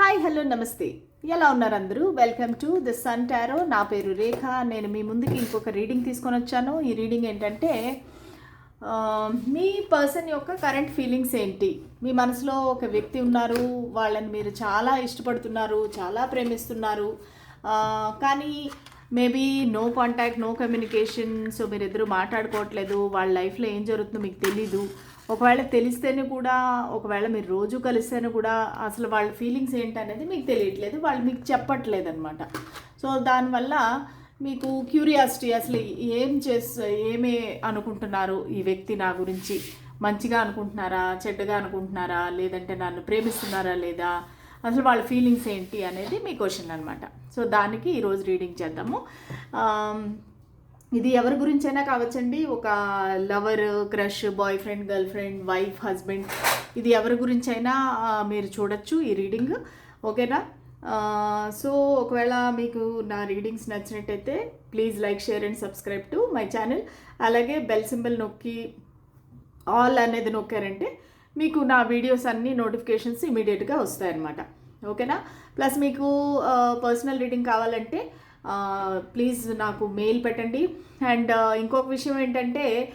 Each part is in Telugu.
హాయ్ హలో నమస్తే. ఎలా ఉన్నారు అందరూ? Welcome to the sun tarot నా పేరు రేఖ. నేను మీ ముందుకి ఇంకొక రీడింగ్ తీసుకొని వచ్చాను. ఈ రీడింగ్ ఏంటంటే మీ పర్సన్ యొక్క కరెంట్ ఫీలింగ్స్ ఏంటి? మీ మనసులో ఒక వ్యక్తి ఉన్నారు. వాళ్ళని మీరు చాలా ఇష్టపడుతున్నారు చాలా ప్రేమిస్తున్నారు. కానీ maybe no contact no communication so మీరు ఎదురు మాట్లాడుకోవట్లేదు. వాళ్ళ లైఫ్లో ఏం జరుగుతుందో మీకు తెలీదు. ఒకవేళ తెలిస్తేనే కూడా ఒకవేళ మీరు రోజు కలిస్తేనే కూడా అసలు వాళ్ళ ఫీలింగ్స్ ఏంటనేది మీకు తెలియట్లేదు వాళ్ళు మీకు చెప్పట్లేదు అనమాట సో దానివల్ల మీకు క్యూరియాసిటీ అసలు ఏం చేస్త ఏమే అనుకుంటున్నారు ఈ వ్యక్తి నా గురించి? మంచిగా అనుకుంటున్నారా? చెడ్డగా అనుకుంటున్నారా? లేదంటే నన్ను ప్రేమిస్తున్నారా లేదా? అసలు వాళ్ళ ఫీలింగ్స్ ఏంటి అనేది మీ క్వశ్చన్ అనమాట సో దానికి ఈరోజు రీడింగ్ చేద్దాము. ఇది ఎవరి గురించైనా కావచ్చండి? ఒక lover crush boyfriend girlfriend wife husband ఇది ఎవరి గురించైనా మీరు చూడొచ్చు ఈ రీడింగ్ ఓకేనా? సో ఒకవేళ మీకు నా రీడింగ్స్ నచ్చినట్టయితే please like share and subscribe to my channel అలాగే బెల్ సింబల్ నొక్కి ఆల్ అనేది నొక్కారంటే మీకు నా వీడియోస్ అన్ని నోటిఫికేషన్స్ ఇమీడియట్గా వస్తాయన్నమాట. ఓకేనా? ప్లస్ మీకు పర్సనల్ రీడింగ్ కావాలంటే ప్లీజ్ నాకు మెయిల్ పెట్టండి. అండ్ uh, ఇంకొక విషయం ఏంటంటే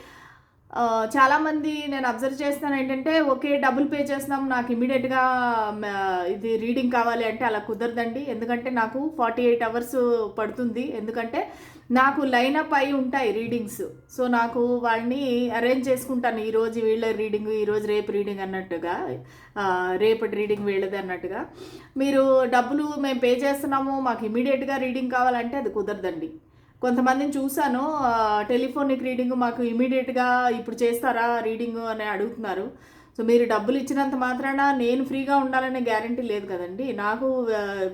చాలామంది నేను అబ్జర్వ్ చేస్తాను ఏంటంటే ఓకే డబ్బులు పే చేస్తున్నాం నాకు ఇమీడియట్గా ఇది రీడింగ్ కావాలి అంటే అలా కుదరదండి. ఎందుకంటే నాకు ఫార్టీ ఎయిట్ అవర్స్ పడుతుంది. ఎందుకంటే నాకు లైన్ అప్ అయి ఉంటాయి రీడింగ్స్. సో నాకు వాళ్ళని అరేంజ్ చేసుకుంటాను. ఈరోజు వీళ్ళ రీడింగ్ ఈరోజు రేపు రీడింగ్ అన్నట్టుగా రేపటి రీడింగ్ వీళ్ళది అన్నట్టుగా. మీరు డబ్బులు మేము పే చేస్తున్నాము మాకు ఇమీడియట్గా రీడింగ్ కావాలంటే అది కుదరదండి. కొంతమందిని చూశాను. టెలిఫోనిక్ రీడింగ్ మాకు ఇమీడియట్గా ఇప్పుడు చేస్తారా రీడింగ్ అని అడుగుతున్నారు. సో మీరు డబ్బులు ఇచ్చినంత మాత్రాన నేను ఫ్రీగా ఉండాలనే గ్యారంటీ లేదు కదండి. నాకు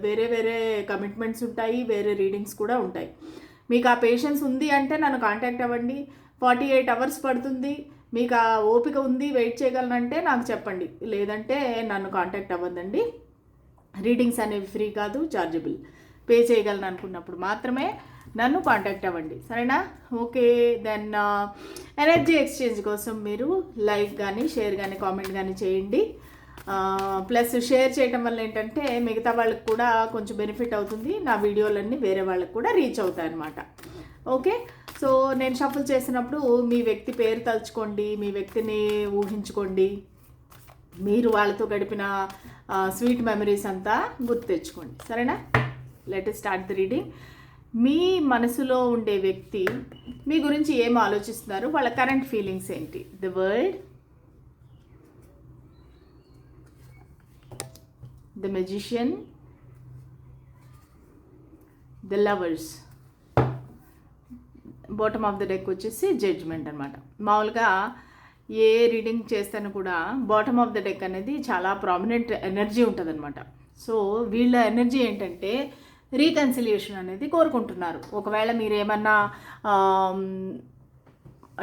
వేరే వేరే కమిట్మెంట్స్ ఉంటాయి వేరే రీడింగ్స్ కూడా ఉంటాయి. మీకు ఆ పేషెన్స్ ఉంది అంటే నన్ను కాంటాక్ట్ అవ్వండి. ఫార్టీ ఎయిట్ అవర్స్ పడుతుంది. మీకు ఆ ఓపిక ఉంది వెయిట్ చేయగలనంటే నాకు చెప్పండి. లేదంటే నన్ను కాంటాక్ట్ అవ్వద్దండి. రీడింగ్స్ అనేవి ఫ్రీ కాదు చార్జబుల్ పే చేయగలను అనుకున్నప్పుడు మాత్రమే నన్ను కాంటాక్ట్ అవ్వండి. సరేనా? ఓకే దెన్ ఎనర్జీ ఎక్స్చేంజ్ కోసం మీరు లైక్ కానీ షేర్ కానీ కామెంట్ కానీ చేయండి. Uh, ప్లస్ షేర్ చేయటం వల్ల ఏంటంటే మిగతా వాళ్ళకి కూడా కొంచెం బెనిఫిట్ అవుతుంది. నా వీడియోలన్నీ వేరే వాళ్ళకి కూడా రీచ్ అవుతాయి అన్నమాట. ఓకే? సో నేను షఫుల్ చేసినప్పుడు మీ వ్యక్తి పేరు తలుచుకోండి మీ వ్యక్తిని ఊహించుకోండి. మీరు వాళ్ళతో గడిపిన uh, స్వీట్ మెమరీస్ అంతా గుర్తు తెచ్చుకోండి. సరేనా? లెట్ స్టార్ట్ ది రీడింగ్ మీ మనసులో ఉండే వ్యక్తి మీ గురించి ఏం ఆలోచిస్తున్నారు? వాళ్ళ కరెంట్ ఫీలింగ్స్ ఏంటి? The world the magician the lovers bottom of the deck వచ్చేసి జడ్జ్మెంట్ అనమాట మామూలుగా ఏ రీడింగ్ చేస్తాను కూడా బాటమ్ ఆఫ్ ద డెక్ అనేది చాలా ప్రామినెంట్ ఎనర్జీ ఉంటుందన్నమాట. సో వీళ్ళ ఎనర్జీ ఏంటంటే రీకన్సిలియేషన్ అనేది కోరుకుంటున్నారు. ఒకవేళ మీరు ఏమన్నా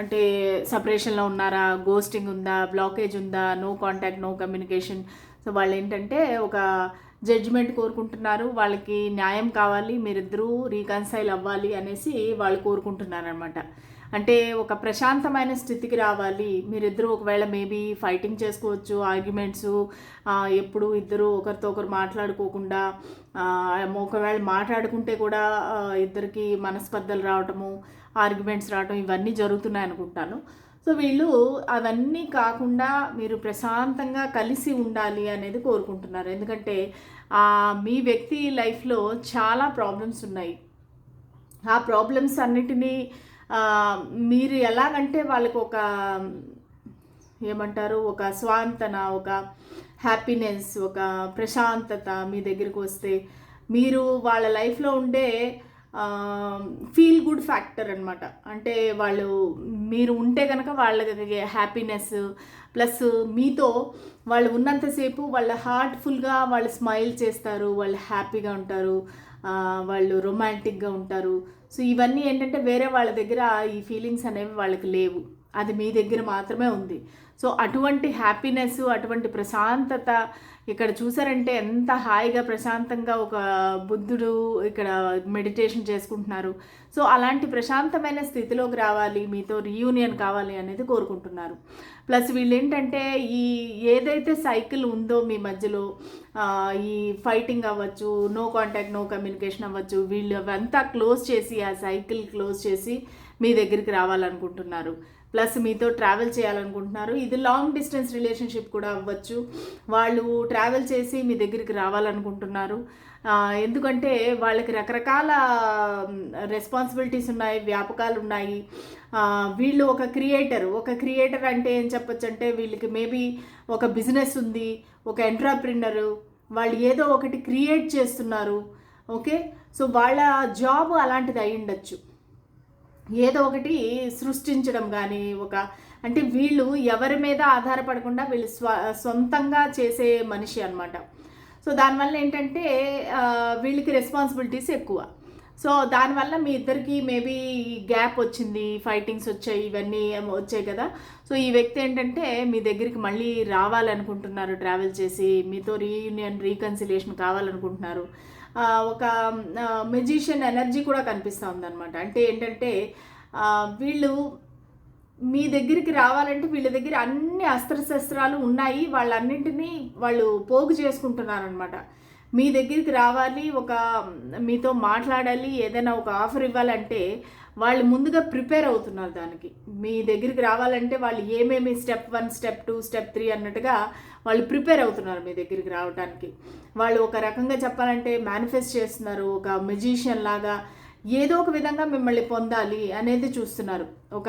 అంటే సపరేషన్లో ఉన్నారా గోస్టింగ్ ఉందా బ్లాకేజ్ ఉందా no contact no communication so వాళ్ళు ఏంటంటే ఒక జడ్జిమెంట్ కోరుకుంటున్నారు. వాళ్ళకి న్యాయం కావాలి మీరిద్దరూ రీకన్సైల్ అవ్వాలి అనేసి వాళ్ళు కోరుకుంటున్నారు అనమాట అంటే ఒక ప్రశాంతమైన స్థితికి రావాలి. మీరిద్దరూ ఒకవేళ మేబీ ఫైటింగ్ చేసుకోవచ్చు ఆర్గ్యుమెంట్స్ ఎప్పుడు ఇద్దరు ఒకరితో ఒకరు మాట్లాడుకోకుండా ఒకవేళ మాట్లాడుకుంటే కూడా ఇద్దరికి మనస్పర్ధలు రావటము ఆర్గ్యుమెంట్స్ రావటం ఇవన్నీ జరుగుతున్నాయి అనుకుంటాను. సో వీళ్ళు అవన్నీ కాకుండా మీరు ప్రశాంతంగా కలిసి ఉండాలి అనేది కోరుకుంటున్నారు. ఎందుకంటే మీ వ్యక్తి లైఫ్లో చాలా ప్రాబ్లమ్స్ ఉన్నాయి. ఆ ప్రాబ్లమ్స్ అన్నిటినీ మీరు ఎలాగంటే వాళ్ళకి ఒక ఏమంటారు ఒక స్వాంతన ఒక హ్యాపీనెస్ ఒక ప్రశాంతత మీ దగ్గరికి వస్తే మీరు వాళ్ళ లైఫ్లో ఉండే ఫీల్ గుడ్ ఫ్యాక్టర్ అనమాట అంటే వాళ్ళు మీరు ఉంటే కనుక వాళ్ళకి హ్యాపీనెస్ ప్లస్ మీతో వాళ్ళు ఉన్నంతసేపు వాళ్ళ హార్ట్ఫుల్గా వాళ్ళు స్మైల్ చేస్తారు వాళ్ళు హ్యాపీగా ఉంటారు వాళ్ళు రొమాంటిక్గా ఉంటారు. సో ఇవన్నీ ఏంటంటే వేరే వాళ్ళ దగ్గర ఈ ఫీలింగ్స్ అనేవి వాళ్ళకి లేవు. అది మీ దగ్గర మాత్రమే ఉంది. సో అటువంటి హ్యాపీనెస్ అటువంటి ప్రశాంతత ఇక్కడ చూసారంటే ఎంత హాయిగా ప్రశాంతంగా ఒక బుద్ధుడు ఇక్కడ మెడిటేషన్ చేసుకుంటున్నారు. సో అలాంటి ప్రశాంతమైన స్థితిలోకి రావాలి మీతో రీయూనియన్ కావాలి అనేది కోరుకుంటున్నారు. ప్లస్ వీళ్ళు ఏంటంటే ఈ ఏదైతే సైకిల్ ఉందో మీ మధ్యలో ఈ ఫైటింగ్ అవ్వచ్చు నో కాంటాక్ట్ నో కమ్యూనికేషన్ అవ్వచ్చు వీళ్ళు అవంతా క్లోజ్ చేసి ఆ సైకిల్ క్లోజ్ చేసి మీ దగ్గరికి రావాలనుకుంటున్నారు. ప్లస్ మీతో ట్రావెల్ చేయాలనుకుంటున్నారు. ఇది లాంగ్ డిస్టెన్స్ రిలేషన్షిప్ కూడా అవ్వచ్చు. వాళ్ళు ట్రావెల్ చేసి మీ దగ్గరికి రావాలనుకుంటున్నారు. ఎందుకంటే వాళ్ళకి రకరకాల రెస్పాన్సిబిలిటీస్ ఉన్నాయి వ్యాపకాలు ఉన్నాయి. వీళ్ళు ఒక క్రియేటర్. ఒక క్రియేటర్ అంటే ఏం చెప్పొచ్చు అంటే వీళ్ళకి మేబీ ఒక బిజినెస్ ఉంది ఒక ఎంటర్ప్రినరు. వాళ్ళు ఏదో ఒకటి క్రియేట్ చేస్తున్నారు. ఓకే? సో వాళ్ళ జాబ్ అలాంటిది అయి ఉండొచ్చు ఏదో ఒకటి సృష్టించడం కానీ ఒక అంటే వీళ్ళు ఎవరి మీద ఆధారపడకుండా వీళ్ళు స్వ సొంతంగా చేసే మనిషి అనమాట సో దానివల్ల ఏంటంటే వీళ్ళకి రెస్పాన్సిబిలిటీస్ ఎక్కువ. సో దానివల్ల మీ ఇద్దరికి మేబీ గ్యాప్ వచ్చింది ఫైటింగ్స్ వచ్చాయి ఇవన్నీ వచ్చాయి కదా. సో ఈ వ్యక్తి ఏంటంటే మీ దగ్గరికి మళ్ళీ రావాలనుకుంటున్నారు ట్రావెల్ చేసి మీతో రీయూనియన్ రీకన్సిలేషన్ కావాలనుకుంటున్నారు. ఒక మెజిషియన్ ఎనర్జీ కూడా కనిపిస్తూ ఉందన్నమాట. అంటే ఏంటంటే వీళ్ళు మీ దగ్గరికి రావాలంటే వీళ్ళ దగ్గర అన్ని అస్త్రశస్త్రాలు ఉన్నాయి. వాళ్ళన్నింటినీ వాళ్ళు పోగు చేసుకుంటున్నారనమాట మీ దగ్గరికి రావాలి ఒక మీతో మాట్లాడాలి ఏదైనా ఒక ఆఫర్ ఇవ్వాలంటే వాళ్ళు ముందుగా ప్రిపేర్ అవుతున్నారు దానికి. మీ దగ్గరికి రావాలంటే వాళ్ళు ఏమేమి step one step two step three అన్నట్టుగా వాళ్ళు ప్రిపేర్ అవుతున్నారు మీ దగ్గరికి రావడానికి వాళ్ళు ఒక రకంగా చెప్పాలంటే మేనిఫెస్ట్ చేస్తున్నారు ఒక మెజిషియన్ లాగా ఏదో ఒక విధంగా మిమ్మల్ని పొందాలి అనేది చూస్తున్నారు. ఒక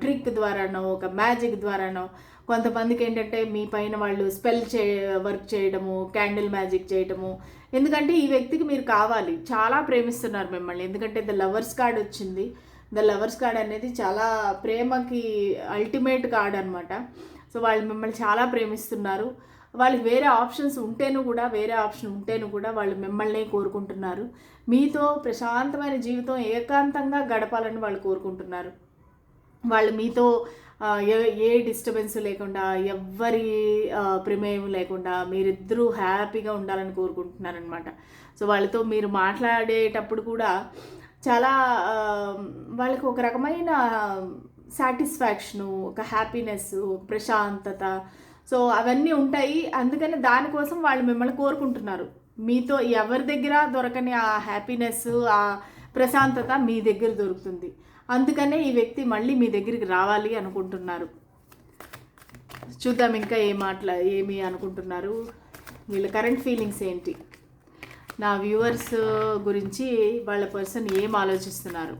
ట్రిక్ ద్వారానో ఒక మ్యాజిక్ ద్వారానో కొంతమందికి ఏంటంటే మీ పైన వాళ్ళు స్పెల్ చే వర్క్ చేయడము క్యాండిల్ మ్యాజిక్ చేయడము. ఎందుకంటే ఈ వ్యక్తికి మీరు కావాలి. చాలా ప్రేమిస్తున్నారు మిమ్మల్ని. ఎందుకంటే ద లవర్స్ కార్డ్ వచ్చింది. ద లవర్స్ కార్డ్ అనేది చాలా ప్రేమకి అల్టిమేట్ కార్డ్ అనమాట సో వాళ్ళు మిమ్మల్ని చాలా ప్రేమిస్తున్నారు. వాళ్ళకి వేరే ఆప్షన్స్ ఉంటేను కూడా వేరే ఆప్షన్ ఉంటేను కూడా వాళ్ళు మిమ్మల్ని కోరుకుంటున్నారు. మీతో ప్రశాంతమైన జీవితం ఏకాంతంగా గడపాలని వాళ్ళు కోరుకుంటున్నారు. వాళ్ళు మీతో ఏ ఏ డిస్టర్బెన్స్ లేకుండా ఎవ్వరి ప్రమేయం లేకుండా మీరిద్దరూ హ్యాపీగా ఉండాలని కోరుకుంటున్నారనమాట సో వాళ్ళతో మీరు మాట్లాడేటప్పుడు కూడా చాలా వాళ్ళకి ఒక రకమైన సాటిస్ఫాక్షను ఒక హ్యాపీనెస్ ఒక ప్రశాంతత సో అవన్నీ ఉంటాయి. అందుకని దానికోసం వాళ్ళు మిమ్మల్ని కోరుకుంటున్నారు. మీతో ఎవరి దగ్గర దొరకని ఆ హ్యాపీనెస్ ఆ ప్రశాంతత మీ దగ్గర దొరుకుతుంది. అందుకనే ఈ వ్యక్తి మళ్ళీ మీ దగ్గరికి రావాలి అనుకుంటున్నారు. చూద్దాం ఇంకా ఏ మాట్లా ఏమి అనుకుంటున్నారు. వీళ్ళ కరెంట్ ఫీలింగ్స్ ఏంటి? నా వ్యూవర్స్ గురించి వాళ్ళ పర్సన్ ఏం ఆలోచిస్తున్నారు?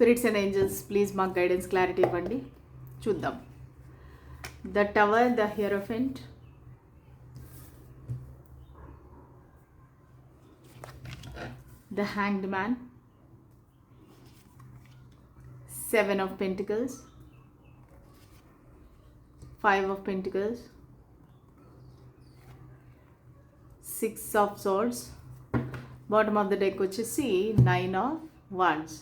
స్పిరిట్స్ అండ్ ఏంజల్స్ ప్లీజ్ మాకు గైడెన్స్ క్లారిటీ ఇవ్వండి. చూద్దాం. The tower the hierophant the hanged man. Seven of pentacles. Five of pentacles. Six of swords. Bottom of the deck వచ్చేసి nine of wands.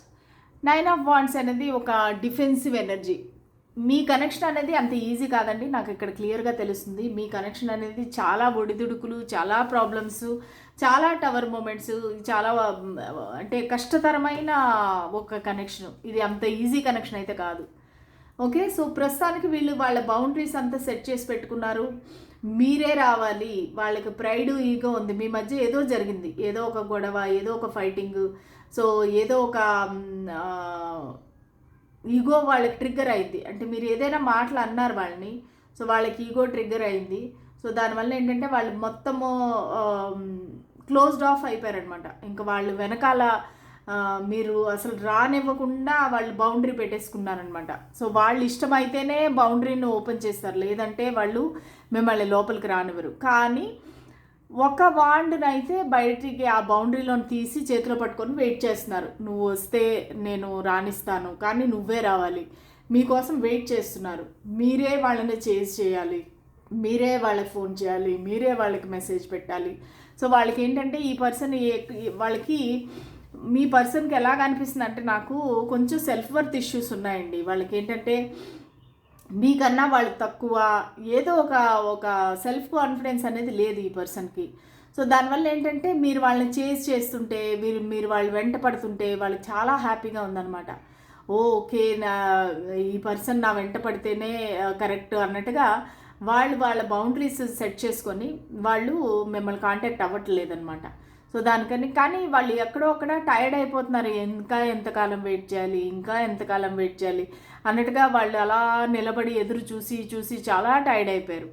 Nine of wands అనేది ఒక డిఫెన్సివ్ ఎనర్జీ మీ కనెక్షన్ అనేది అంత ఈజీ కాదండి. నాకు ఇక్కడ క్లియర్గా తెలుస్తుంది. మీ కనెక్షన్ అనేది చాలా ఒడిదుడుకులు చాలా ప్రాబ్లమ్స్ చాలా టవర్ మూమెంట్స్ చాలా అంటే కష్టతరమైన ఒక కనెక్షన్ ఇది అంత ఈజీ కనెక్షన్ అయితే కాదు. ఓకే సో ప్రస్తుతానికి వీళ్ళు వాళ్ళ బౌండరీస్ అంతా సెట్ చేసి పెట్టుకున్నారు. మీరే రావాలి. వాళ్ళకి ప్రైడ్ ఈగో ఉంది. మీ మధ్య ఏదో జరిగింది. ఏదో ఒక గొడవ ఏదో ఒక ఫైటింగ్ సో ఏదో ఒక ఈగో వాళ్ళకి ట్రిగ్గర్ అయింది. అంటే మీరు ఏదైనా మాటలు అన్నారు వాళ్ళని సో వాళ్ళకి ఈగో ట్రిగ్గర్ అయింది. సో దానివల్ల ఏంటంటే వాళ్ళు మొత్తము క్లోజ్డ్ ఆఫ్ అయిపోయారనమాట ఇంకా వాళ్ళు వెనకాల మీరు అసలు రానివ్వకుండా వాళ్ళు బౌండరీ పెట్టేసుకున్నారనమాట సో వాళ్ళు ఇష్టమైతేనే బౌండరీని ఓపెన్ చేస్తారు. లేదంటే వాళ్ళు మిమ్మల్ని లోపలికి రానివ్వరు. కానీ ఒక వాండ్నైతే బయటికి ఆ బౌండరీలోని తీసి చేతిలో పట్టుకొని వెయిట్ చేస్తున్నారు. నువ్వు వస్తే నేను రాణిస్తాను కానీ నువ్వే రావాలి. మీకోసం వెయిట్ చేస్తున్నారు. మీరే వాళ్ళని చేజ్ చేయాలి. మీరే వాళ్ళకి ఫోన్ చేయాలి. మీరే వాళ్ళకి మెసేజ్ పెట్టాలి. సో వాళ్ళకి ఏంటంటే ఈ పర్సన్ వాళ్ళకి మీ పర్సన్కి ఎలాగ అనిపిస్తుంది అంటే నాకు కొంచెం సెల్ఫ్ వర్త్ ఇష్యూస్ ఉన్నాయండి. వాళ్ళకి ఏంటంటే మీకన్నా వాళ్ళు తక్కువ ఏదో ఒక ఒక సెల్ఫ్ కాన్ఫిడెన్స్ అనేది లేదు ఈ పర్సన్కి సో దానివల్ల ఏంటంటే మీరు వాళ్ళని చేజ్ చేస్తుంటే మీరు మీరు వాళ్ళు వెంట పడుతుంటే వాళ్ళకి చాలా హ్యాపీగా ఉందన్నమాట. ఓకే నా ఈ పర్సన్ నా వెంట పడితేనే కరెక్ట్ అన్నట్టుగా వాళ్ళు వాళ్ళ బౌండరీస్ సెట్ చేసుకొని వాళ్ళు మిమ్మల్ని కాంటాక్ట్ అవ్వట్లేదన్నమాట. సో దానికని కానీ వాళ్ళు ఎక్కడో అక్కడ టైర్డ్ అయిపోతున్నారు. ఇంకా ఎంతకాలం వెయిట్ చేయాలి? ఇంకా ఎంతకాలం వెయిట్ చేయాలి? అన్నట్టుగా వాళ్ళు అలా నిలబడి ఎదురు చూసి చూసి చాలా టైర్డ్ అయిపోయారు.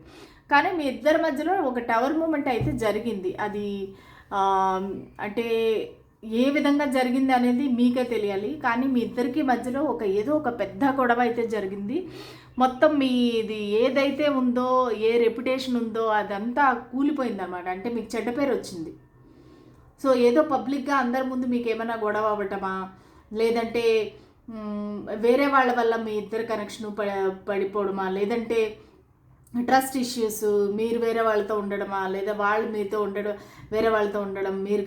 కానీ మీ ఇద్దరి మధ్యలో ఒక టవర్ మూమెంట్ అయితే జరిగింది. అది అంటే ఏ విధంగా జరిగింది అనేది మీకే తెలియాలి. కానీ మీ ఇద్దరికి మధ్యలో ఒక ఏదో ఒక పెద్ద గొడవ అయితే జరిగింది. మొత్తం మీది ఏదైతే ఉందో ఏ రెప్యుటేషన్ ఉందో అదంతా కూలిపోయింది అనమాట అంటే మీకు చెడ్డ పేరు వచ్చింది. సో ఏదో పబ్లిక్గా అందరి ముందు మీకు ఏమైనా గొడవ అవ్వటమా? లేదంటే వేరే వాళ్ళ వల్ల మీ ఇద్దరు కనెక్షన్ ప పడిపోవడమా? లేదంటే ట్రస్ట్ ఇష్యూస్ మీరు వేరే వాళ్ళతో ఉండడమా? లేదా వాళ్ళు మీతో ఉండడం వేరే వాళ్ళతో ఉండడం మీరు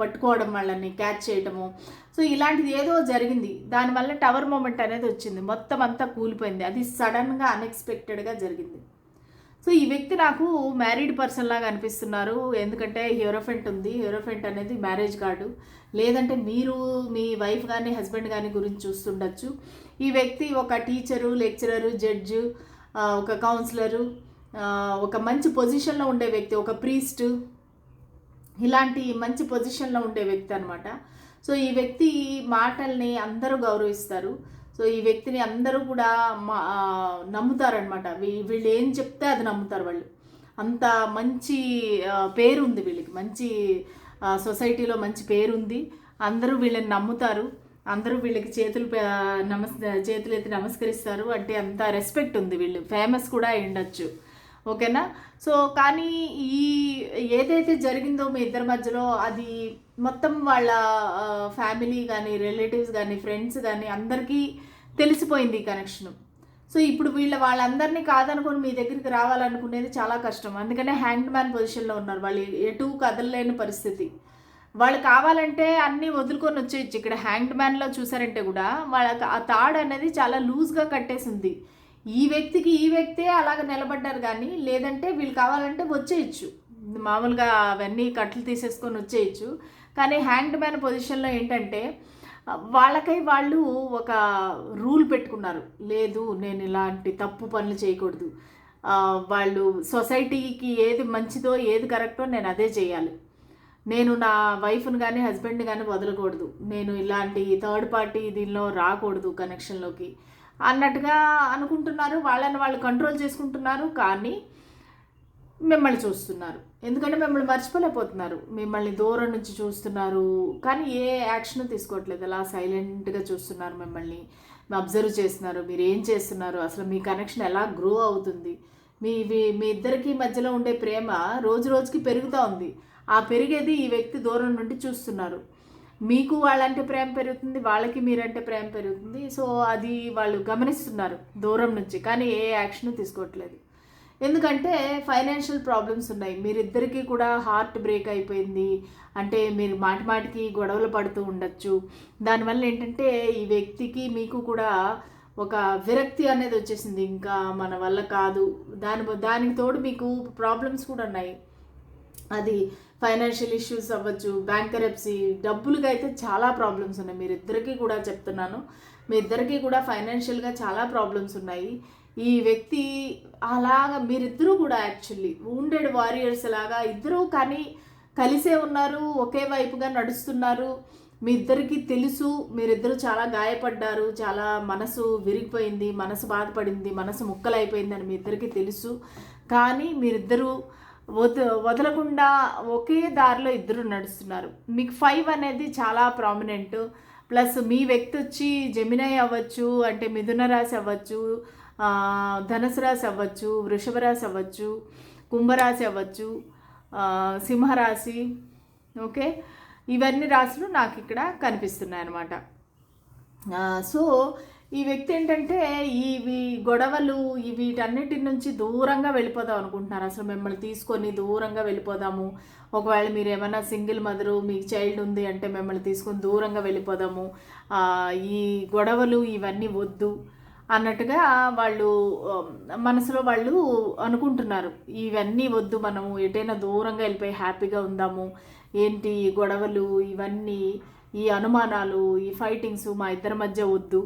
పట్టుకోవడం వాళ్ళని క్యాచ్ చేయడము సో ఇలాంటిది ఏదో జరిగింది. దానివల్ల టవర్ మూమెంట్ అనేది వచ్చింది. మొత్తం అంతా కూలిపోయింది. అది సడన్గా అన్ఎక్స్పెక్టెడ్గా జరిగింది. సో ఈ వ్యక్తి నాకు మ్యారీడ్ పర్సన్ లాగా అనిపిస్తున్నారు. ఎందుకంటే హీరోఫెంట్ ఉంది. హీరోఫెంట్ అనేది మ్యారేజ్ కార్డు లేదంటే మీరు మీ వైఫ్ కానీ హస్బెండ్ కానీ గురించి చూస్తుండొచ్చు. ఈ వ్యక్తి ఒక టీచరు లెక్చరరు జడ్జు ఒక కౌన్సిలరు ఒక మంచి పొజిషన్లో ఉండే వ్యక్తి ఒక ప్రీస్ట్ ఇలాంటి మంచి పొజిషన్లో ఉండే వ్యక్తి అనమాట సో ఈ వ్యక్తి మాటల్ని అందరూ గౌరవిస్తారు. సో ఈ వ్యక్తిని అందరూ కూడా మా నమ్ముతారనమాట వీళ్ళు ఏం చెప్తే అది నమ్ముతారు వాళ్ళు. అంత మంచి పేరు ఉంది వీళ్ళకి. మంచి సొసైటీలో మంచి పేరు ఉంది అందరూ వీళ్ళని నమ్ముతారు. అందరూ వీళ్ళకి చేతులు నమస్ చేతులు ఎత్తి నమస్కరిస్తారు. అంటే అంత రెస్పెక్ట్ ఉంది వీళ్ళు. ఫేమస్ కూడా ఉండొచ్చు ఓకేనా? సో కానీ ఈ ఏదైతే జరిగిందో మీ ఇద్దరి మధ్యలో అది మొత్తం వాళ్ళ ఫ్యామిలీ కానీ రిలేటివ్స్ కానీ ఫ్రెండ్స్ కానీ అందరికీ తెలిసిపోయింది ఈ కనెక్షన్. సో ఇప్పుడు వీళ్ళ వాళ్ళందరినీ కాదనుకుని మీ దగ్గరికి రావాలనుకునేది చాలా కష్టం. అందుకనే హ్యాండ్ మ్యాన్ పొజిషన్లో ఉన్నారు. వాళ్ళు ఎటు కదలలేని పరిస్థితి. వాళ్ళు కావాలంటే అన్నీ వదులుకొని వచ్చేయచ్చు. ఇక్కడ హ్యాండ్ మ్యాన్లో చూసారంటే కూడా వాళ్ళకి ఆ తాడు అనేది చాలా లూజ్గా కట్టేసింది. ఈ వ్యక్తికి ఈ వ్యక్తే అలాగ నిలబడ్డారు కానీ లేదంటే వీళ్ళు కావాలంటే వచ్చేయచ్చు. మామూలుగా అవన్నీ కట్లు తీసేసుకొని వచ్చేయచ్చు. కానీ హ్యాండ్ మ్యాన్ పొజిషన్లో ఏంటంటే వాళ్ళకై వాళ్ళు ఒక రూల్ పెట్టుకున్నారు. లేదు నేను ఇలాంటి తప్పు పనులు చేయకూడదు. వాళ్ళు సొసైటీకి ఏది మంచిదో ఏది కరెక్టో నేను అదే చేయాలి. నేను నా వైఫ్ని కానీ హస్బెండ్ని కానీ వదలకూడదు. నేను ఇలాంటి థర్డ్ పార్టీ దీనిలో రాకూడదు కనెక్షన్లోకి. అన్నట్టుగా అనుకుంటున్నారు. వాళ్ళని వాళ్ళు కంట్రోల్ చేసుకుంటున్నారు. కానీ మిమ్మల్ని చూస్తున్నారు. ఎందుకంటే మిమ్మల్ని మర్చిపోలేకపోతున్నారు. మిమ్మల్ని దూరం నుంచి చూస్తున్నారు. కానీ ఏ యాక్షన్ తీసుకోవట్లేదు. అలా సైలెంట్గా చూస్తున్నారు మిమ్మల్ని. అబ్జర్వ్ చేస్తున్నారు. మీరు ఏం చేస్తున్నారు? అసలు మీ కనెక్షన్ ఎలా గ్రో అవుతుంది? మీ మీ ఇద్దరికి మధ్యలో ఉండే ప్రేమ రోజు రోజుకి పెరుగుతూ ఉంది. ఆ పెరిగేది ఈ వ్యక్తి దూరం నుండి చూస్తున్నారు. మీకు వాళ్ళంటే ప్రేమ పెరుగుతుంది వాళ్ళకి మీరంటే ప్రేమ పెరుగుతుంది. సో అది వాళ్ళు గమనిస్తున్నారు దూరం నుంచి కానీ ఏ యాక్షన్ తీసుకోవట్లేదు. ఎందుకంటే ఫైనాన్షియల్ ప్రాబ్లమ్స్ ఉన్నాయి. మీరిద్దరికీ కూడా హార్ట్ బ్రేక్ అయిపోయింది. అంటే మీరు మాటి మాటికి గొడవలు పడుతూ ఉండొచ్చు. దానివల్ల ఏంటంటే ఈ వ్యక్తికి మీకు కూడా ఒక విరక్తి అనేది వచ్చేసింది. ఇంకా మన వల్ల కాదు. దాని దానికి తోడు మీకు ప్రాబ్లమ్స్ కూడా ఉన్నాయి. అది ఫైనాన్షియల్ ఇష్యూస్ అవ్వచ్చు బ్యాంకరప్సీ డబ్బులుగా అయితే చాలా ప్రాబ్లమ్స్ ఉన్నాయి. మీరు ఇద్దరికీ కూడా చెప్తున్నాను. మీ ఇద్దరికీ కూడా ఫైనాన్షియల్గా చాలా ప్రాబ్లమ్స్ ఉన్నాయి. ఈ వ్యక్తి అలాగా మీరిద్దరూ కూడా యాక్చువల్లీ వూండెడ్ వారియర్స్ లాగా ఇద్దరూ కానీ కలిసే ఉన్నారు ఒకే వైపుగా నడుస్తున్నారు. మీ ఇద్దరికి తెలుసు మీరిద్దరు చాలా గాయపడ్డారు చాలా మనసు విరిగిపోయింది మనసు బాధపడింది మనసు ముక్కలైపోయింది అని మీ ఇద్దరికి తెలుసు. కానీ మీరిద్దరూ వద వదలకుండా ఒకే దారిలో ఇద్దరు నడుస్తున్నారు. మీకు ఫైవ్ అనేది చాలా ప్రామినెంట్ ప్లస్ మీ వ్యక్తి వచ్చి జమినై అవ్వచ్చు అంటే మిథున రాశి అవ్వచ్చు ధనుసు రాశి అవ్వచ్చు వృషభ రాశి అవ్వచ్చు కుంభరాశి అవ్వచ్చు సింహరాశి ఓకే? ఇవన్నీ రాశులు నాకు ఇక్కడ కనిపిస్తున్నాయి అన్నమాట సో ఈ వ్యక్తి ఏంటంటే ఇవి గొడవలు వీటన్నిటి నుంచి దూరంగా వెళ్ళిపోదాం అనుకుంటున్నారు. అసలు మిమ్మల్ని తీసుకొని దూరంగా వెళ్ళిపోదాము. ఒకవేళ మీరు ఏమైనా సింగిల్ మదరు మీకు చైల్డ్ ఉంది అంటే మిమ్మల్ని తీసుకొని దూరంగా వెళ్ళిపోదాము. ఈ గొడవలు ఇవన్నీ వద్దు అన్నట్టుగా వాళ్ళు మనసులో వాళ్ళు అనుకుంటున్నారు. ఇవన్నీ వద్దు మనము ఎటైనా దూరంగా వెళ్ళిపోయి హ్యాపీగా ఉందాము. ఏంటి గొడవలు ఇవన్నీ ఈ అనుమానాలు ఈ ఫైటింగ్స్ మా ఇద్దరి మధ్య వద్దు.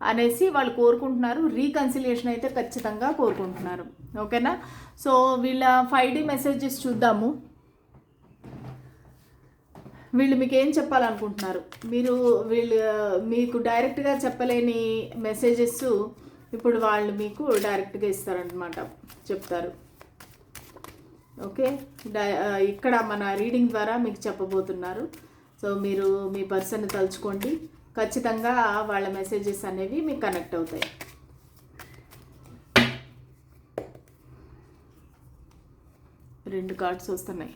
అనేసి వాళ్ళు కోరుకుంటున్నారు. రీకన్సిలియేషన్ అయితే ఖచ్చితంగా కోరుకుంటున్నారు. ఓకేనా? సో వీళ్ళ ఫైవ్ డి మెసేజెస్ చూద్దాము. వీళ్ళు మీకు ఏం చెప్పాలనుకుంటున్నారు? మీరు వీళ్ళు మీకు డైరెక్ట్గా చెప్పలేని మెసేజెస్ ఇప్పుడు వాళ్ళు మీకు డైరెక్ట్గా ఇస్తారనమాట చెప్తారు. ఓకే? డై ఇక్కడ మన రీడింగ్ ద్వారా మీకు చెప్పబోతున్నారు. సో మీరు మీ పర్సన్ తలుచుకోండి. ఖచ్చితంగా వాళ్ళ మెసేజెస్ అనేవి మీకు కనెక్ట్ అవుతాయి. రెండు కార్డ్స్ వస్తున్నాయి.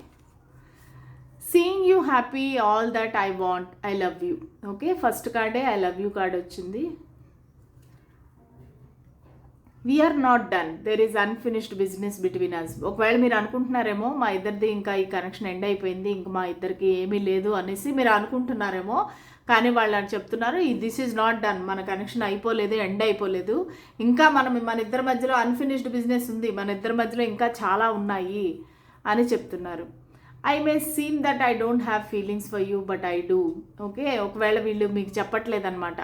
Seeing you happy all that I want I love you okay first కార్డే I love you card వచ్చింది. We are not done there is unfinished business between us ఒకవేళ మీరు అనుకుంటున్నారేమో మా ఇద్దరిది ఇంకా ఈ కనెక్షన్ ఎండ్ అయిపోయింది ఇంక మా ఇద్దరికి ఏమీ లేదు అనేసి మీరు అనుకుంటున్నారేమో కానీ వాళ్ళు అని చెప్తున్నారు దిస్ ఈజ్ నాట్ డన్ మన కనెక్షన్ అయిపోలేదు ఎండ్ అయిపోలేదు. ఇంకా మనం మన ఇద్దరి మధ్యలో అన్ఫినిష్డ్ బిజినెస్ ఉంది మన ఇద్దరి మధ్యలో ఇంకా చాలా ఉన్నాయి అని చెప్తున్నారు. I may seen that I don't have feelings for you but I do okay ఒకవేళ వీళ్ళు మీకు చెప్పట్లేదన్నమాట.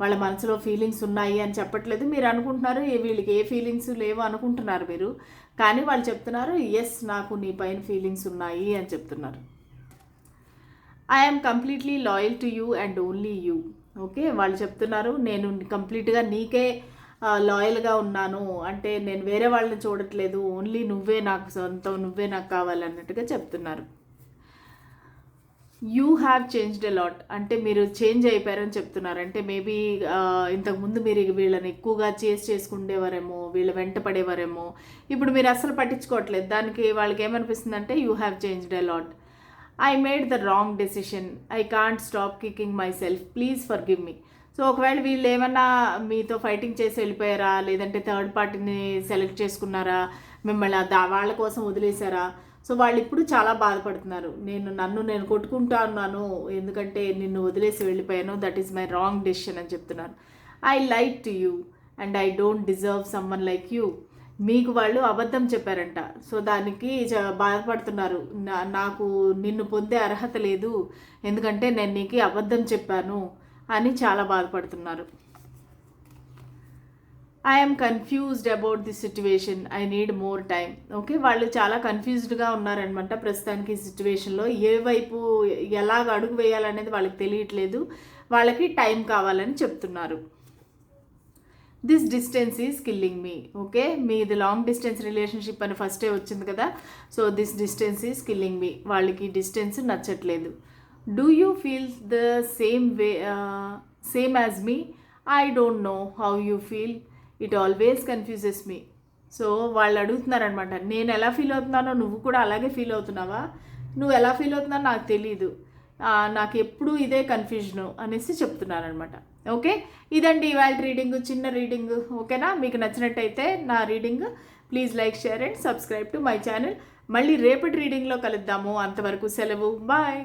వాళ్ళ మనసులో ఫీలింగ్స్ ఉన్నాయి అని చెప్పట్లేదు మీరు అనుకుంటున్నారు ఏ వీళ్ళకి ఏ ఫీలింగ్స్ లేవు అనుకుంటున్నారు మీరు. కానీ వాళ్ళు చెప్తున్నారు ఎస్ నాకు నీ పైన ఫీలింగ్స్ ఉన్నాయి అని చెప్తున్నారు. I'm completely loyal to you and only you okay వాళ్ళు చెప్తున్నారు నేను కంప్లీట్గా నీకే లాయల్గా ఉన్నాను. అంటే నేను వేరే వాళ్ళని చూడట్లేదు. ఓన్లీ నువ్వే నాకు సొంతం నువ్వే నాకు కావాలన్నట్టుగా చెప్తున్నారు. You have changed a lot lot అంటే మీరు చేంజ్ అయిపోయారని చెప్తున్నారు. అంటే మేబీ ఇంతకుముందు మీరు వీళ్ళని ఎక్కువగా చేసి చేసుకుండేవారేమో వీళ్ళ వెంట పడేవారేమో. ఇప్పుడు మీరు అసలు పట్టించుకోవట్లేదు. దానికి వాళ్ళకి ఏమనిపిస్తుంది అంటే you have changed a lot lot I made the wrong decision I can't stop kicking myself please forgive me so ఒకవేళ వీళ్ళు ఏమన్నా మీతో ఫైటింగ్ చేసి వెళ్ళిపోయారా? లేదంటే థర్డ్ పార్టీని సెలెక్ట్ చేసుకున్నారా? మిమ్మల్ని దా వాళ్ళ కోసం వదిలేశారా? సో వాళ్ళు ఇప్పుడు చాలా బాధపడుతున్నారు. నేను నన్ను నేను కొట్టుకుంటా ఉన్నాను. ఎందుకంటే నిన్ను వదిలేసి వెళ్ళిపోయాను. That is my wrong decision అని చెప్తున్నారు. I like to you and I don't deserve someone like you మీకు వాళ్ళు అబద్ధం చెప్పారంట. సో దానికి బాధపడుతున్నారు. నా- నాకు నిన్ను పొందే అర్హత లేదు. ఎందుకంటే నేను నీకు అబద్ధం చెప్పాను అని చాలా బాధపడుతున్నారు. I'm confused about the situation I need more time okay వాళ్ళు చాలా కన్ఫ్యూజ్డ్గా ఉన్నారనమాట ప్రస్తుతానికి ఈ సిచ్యువేషన్లో ఏ వైపు ఎలాగ అడుగు వేయాలనేది వాళ్ళకి తెలియట్లేదు. వాళ్ళకి టైం కావాలని చెప్తున్నారు. This distance is killing me okay మీది లాంగ్ డిస్టెన్స్ రిలేషన్షిప్ అని ఫస్టే వచ్చింది కదా? So this distance is killing me వాళ్ళకి డిస్టెన్స్ నచ్చట్లేదు. Do you feel the same way same as me I don't know how you feel it always confuses me so వాళ్ళు అడుగుతున్నారనమాట నేను ఎలా ఫీల్ అవుతున్నానో నువ్వు కూడా అలాగే ఫీల్ అవుతున్నావా? నువ్వు ఎలా ఫీల్ అవుతున్నావు నాకు తెలీదు. నాకు ఎప్పుడూ ఇదే కన్ఫ్యూజను అనేసి చెప్తున్నారనమాట ఓకే? ఇదండి ఇవాళ రీడింగ్ చిన్న రీడింగ్ ఓకేనా? మీకు నచ్చినట్టయితే నా reading please like share and subscribe to my channel. మళ్ళీ రేపటి రీడింగ్లో కలుద్దాము. అంతవరకు సెలవు. బాయ్.